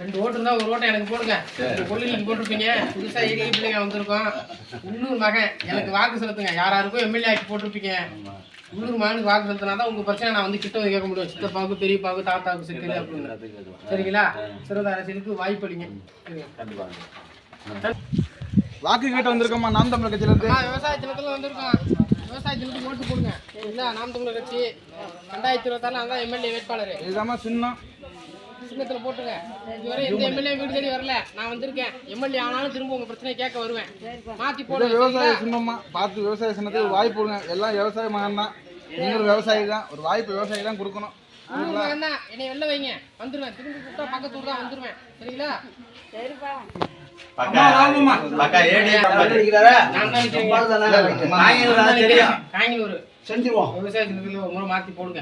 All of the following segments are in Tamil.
ரெண்டு ஓட்டு இருந்தா ஒரு ஓட்டை எனக்கு போடுங்க. கொள்ளைக்கு போட்டிருப்பீங்க. புதுசா ஏடி பிள்ளைங்க வந்திருக்கோம். உள்ளூர் மகன். எனக்கு வாக்கு செலுத்துங்க. யாராருக்கும் எம்எல்ஏ ஆக்கி போட்டிருப்பீங்க. உள்ளூர் மகனுக்கு வாக்கு செலுத்தினா தான் உங்க பிரச்சனை நான் வந்து கிட்ட வந்து கேட்க முடியும். சித்தப்பாவுக்கு பெரியப்பாவுக்கு தாத்தாவுக்கு சிக்கல் அப்படின்னு. சரிங்களா? சிறந்த அரசியலுக்கு வாய்ப்பளிங்க சரிங்க. வாக்கு கேட்டு வந்திருக்கோமா நாம் தமிழர் கட்சியில இருந்து விவசாய தினத்துல வந்திருக்கோம். விவசாய தினத்துக்கு ஓட்டு போடுங்க. இல்ல நாம் தமிழர் கட்சி? ரெண்டாயிரத்தி இருபத்தாறு நான் தான் எம்எல்ஏ வேட்பாளர். இதுதாம்மா சின்னம். சின்னத்துல போட்டுங்க இதுவரை எந்த எம்எல்ஏ வீடு தேடி வரல. நான் வந்திருக்கேன். எம்எல்ஏ ஆனாலும் திரும்ப உங்க பிரச்சனை கேட்க வருவேன் மாத்தி இது போடுங்க விவசாய சின்னம்மா. பார்த்து விவசாய சின்னத்துக்கு ஒரு வாய்ப்பு கொடுங்க. எல்லாம் விவசாய மகன் தான் நீங்களும் விவசாயி தான். ஒரு வாய்ப்பு விவசாயி தான் கொடுக்கணும். மகன் தான் என்னை வெளில வைங்க. வந்துருவேன். திரும்பி கூப்பிட்டா பக்கத்து ஊர் தான் வந்துருவேன். சரிங்களா? பக்கா பக்கா செஞ்சிருவோம். விவசாய தினத்துல ஒரு முறை மாத்தி போடுங்க.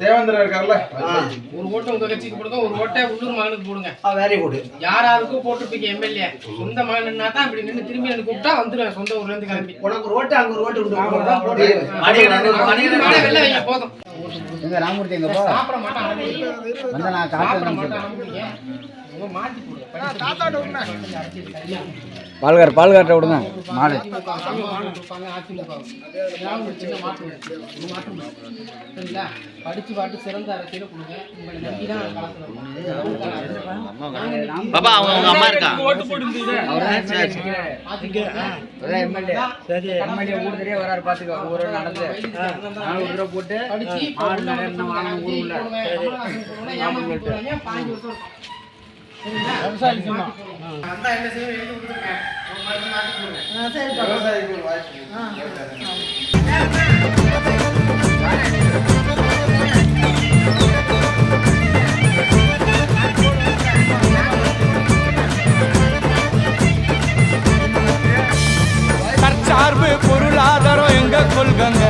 தேவேந்திரா இருக்கார்ல? ஒரு ஓட்டு உங்க கட்சிக்கு போடுங்க ஒரு ஓட்டை உள்ளூர் மகனுக்கு போடுங்க. வெரி குட் யார் யாருக்கும் போட்டிருப்பீங்க எம்எல்ஏ? சொந்த மகன்னா தான் இப்படி நின்று திரும்பி எனக்கு கூப்பிட்டா வந்துருவேன் சொந்த ஊர்ல இருந்து கிளம்பி. உனக்கு ஒரு ஓட்டு அங்க ஒரு ஓட்டு வெளில வைங்க போதும். எங்க ராமூர்த்தி எங்கப்பா சாப்பிட மாட்டான் வந்தா நான் சாப்பிட காட்டு மாட்டான் மாத்தி போடுங்க சரியா? பால்கார் பால்கார்ட்ட விடுங்க. மாடு. படிச்சு பாட்டு சிறந்த அரசியல கொடுங்க. பாப்பா அவங்க அம்மா இருக்கா? சரி. எம்எல்ஏ ஊர் தெரிய வராரு பாத்துக்கோ ஊர் நடந்து நாலு போட்டு மாடு நிறைய வாங்கணும் ஊர் உள்ள அதான் என்ன தற்சார்பு பொருளாதாரம் எங்க கொள்கங்க?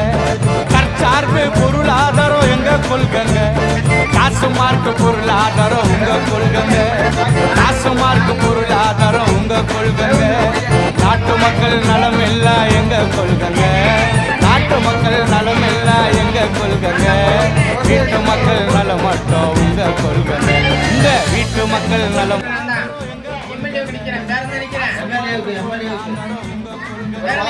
தற்சார்பு பொருளாதாரம் எங்க கொள்கங்க? காசு மார்க்க பொருளாதாரம் உங்க கொள்கங்க காசு மார்க்க பொருளாதாரம் உங்க கொள்கங்க நாட்டு மக்கள் நலம் எல்லாம் எங்க கொள்கங்க நாட்டு மக்கள் நலம் எல்லாம் எங்க கொள்கங்க வீட்டு மக்கள் நலம் மட்டும் உங்க கொள்கங்க இந்த வீட்டு மக்கள் நலம் எம்எல்ஏ வேற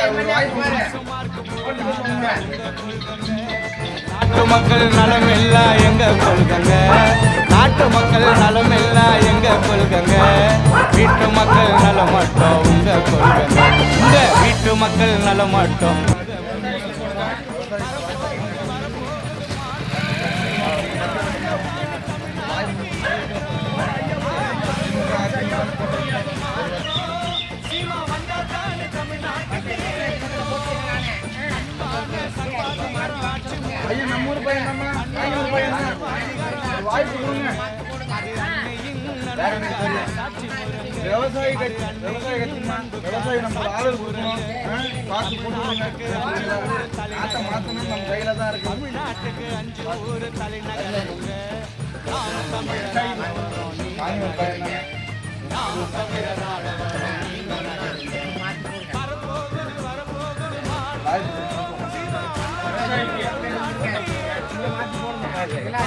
மக்கள் நலம் எல்லாம் எங்க கொள்கங்க? நாட்டு மக்கள் நலம் எல்லாம் எங்க கொள்கங்க? வீட்டு மக்கள் நலம் மட்டும் உங்க கொள்கங்க. இந்த வீட்டு மக்கள் நலம் மட்டும் Thank you. விவசாயி கட்சி விவசாய கட்சிமா விவசாயி நம்ம ஒரு ஆளு கொடுக்கணும் பார்த்து போட்டு விடுங்க. நாட்டை நம்ம கையில தான் இருக்கு வேலை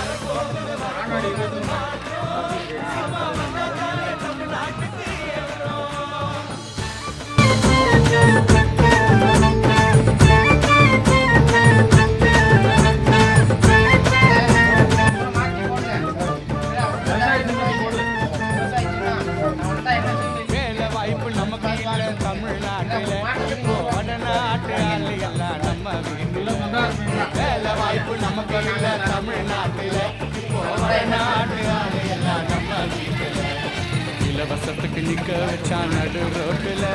சத்துக்கு நிக்க வச்சா நடு ரோட்டுல.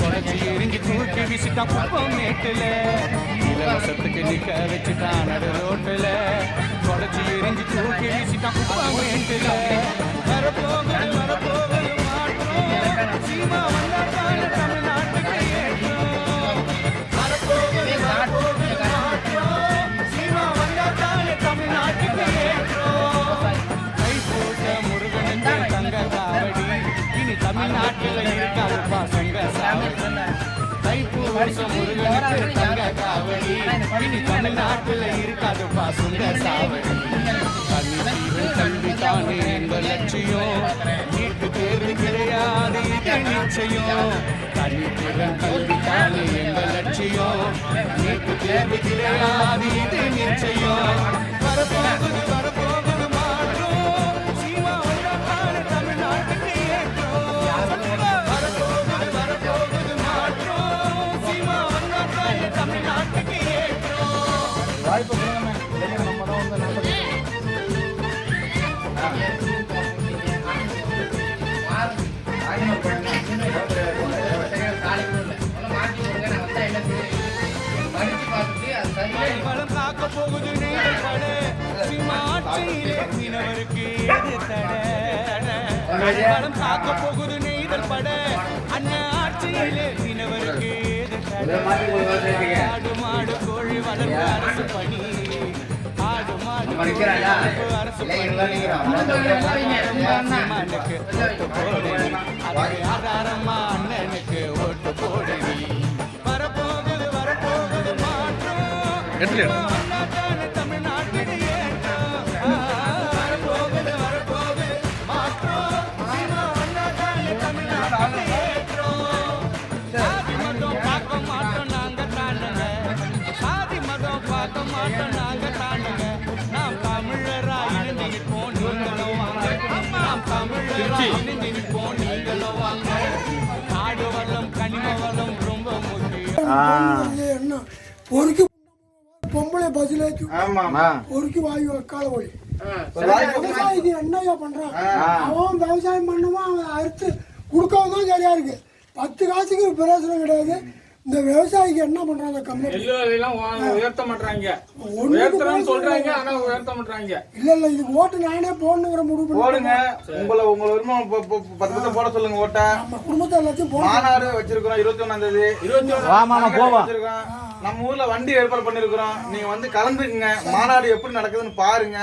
குறைச்சி எரிஞ்சு தூக்கி வீசிட்டா குப்பம் மேட்டுல. இலவசத்துக்கு நிக்க வச்சுட்டா நடு ரோட்டுல. குறைச்சி எரிஞ்சு தூக்கி வீசிட்டா குப்பம் மேட்டுல. முருகனுக்கு தங்க காவடி இனி தமிழ்நாட்டில் இருக்காதுப்பா சுங்க சாவடி தனி ஜீவன் கல்வி தானே லட்சியம் வீட்டு தேர்வு கிடையாது இது நிச்சயம் கல்வி தானே எங்க லட்சியம் வீட்டு தேர்வு கிடையாது நிச்சயம் மீனவருக்கு எது தட? வளம் காக்க போகுது நெய்தல் பட. அண்ணன் ஆட்சியிலே மீனவருக்கு எது தட? ஆடு மாடு கோழி வளர்ப்பு அரசு பணி. ஆடு மாடு வளர்ப்பு அரசு பணி. அண்ணனுக்கு ஓட்டு போடு அதுக்கு ஆதாரமா அண்ணனுக்கு ஓட்டு போடு நீ வரப்போகுது வரப்போகுது மாற்றம். பார்க்க மாட்டோம் நாங்க தாண்டுங்க நாம் தமிழரா இணைந்து நிற்போம் நீங்களும் வாங்க நாம் தமிழரா இணைந்து நிற்போம் நீங்களும் வாங்க நாடு வளம் கனிம வளம் ரொம்ப முக்கியம் என்ன பொறுக்கி பொம்பளை பஸ்ல பொறுக்கி வாயு கால வழி ஒரு வாய்ப்பு விவசாயிக்கு என்னய்யா பண்றான் அவன் விவசாயம் பண்ணுவான் அவன் அறுத்து கொடுக்கவும் தான் சரியா இருக்கு பத்து காசுக்கு பிரயோசனம் கிடையாது இந்த விவசாயிக்கு என்ன அந்த கம்பெனி? எல்லாம் வா- உயர்த்த மாட்டாங்க உயர்த்தறேன்னு சொல்றாங்க ஆனா உயர்த்த மாட்டாங்க இல்ல இல்ல இது ஓட்டு நானே போடணுங்கிற முடிவு போடுங்க. உங்களை உங்களை ப- பத்து பத்து போட சொல்லுங்க ஓட்ட. நம்ம குடும்பத்தை எல்லாத்தையும் போட மாநாடு வச்சிருக்கிறோம் இருபத்தி ஒண்ணாம் தேதி இருபத்தி ஒண்ணு மாநாடு வச்சிருக்கோம் நம்ம ஊர்ல வண்டி ஏற்பாடு பண்ணிருக்கிறோம். நீங்க வந்து கலந்துக்குங்க. மாநாடு எப்படி நடக்குதுன்னு பாருங்க.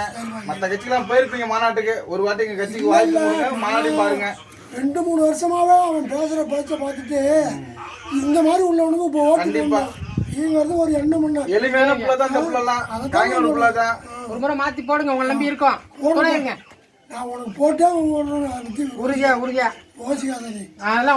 மத்த கட்சிக்கெல்லாம் போயிருப்பீங்க மாநாட்டுக்கு. ஒரு வாட்டி எங்க கட்சிக்கு வாய்ப்பு கொடுங்க. மாநாடு பாருங்க. ரெண்டு மூணு வருஷமாவே அவன் பேசுற பேச்ச பார்த்துட்டு இந்த மாதிரி உள்ளவனுக்கு இப்போ ஓட்டு கண்டிப்பா. இவங்க வந்து ஒரு எண்ணம் பண்ண எளிமையான புள்ள தான் இந்த புள்ளலாம் காங்கிரஸ் புள்ள தான் ஒரு முறை மாத்தி போடுங்க உங்களை நம்பி இருக்கோம் துணைங்க நான் உனக்கு போட்டே உனக்கு உறுதியா உறுதியா யோசிக்காத நீ அதெல்லாம்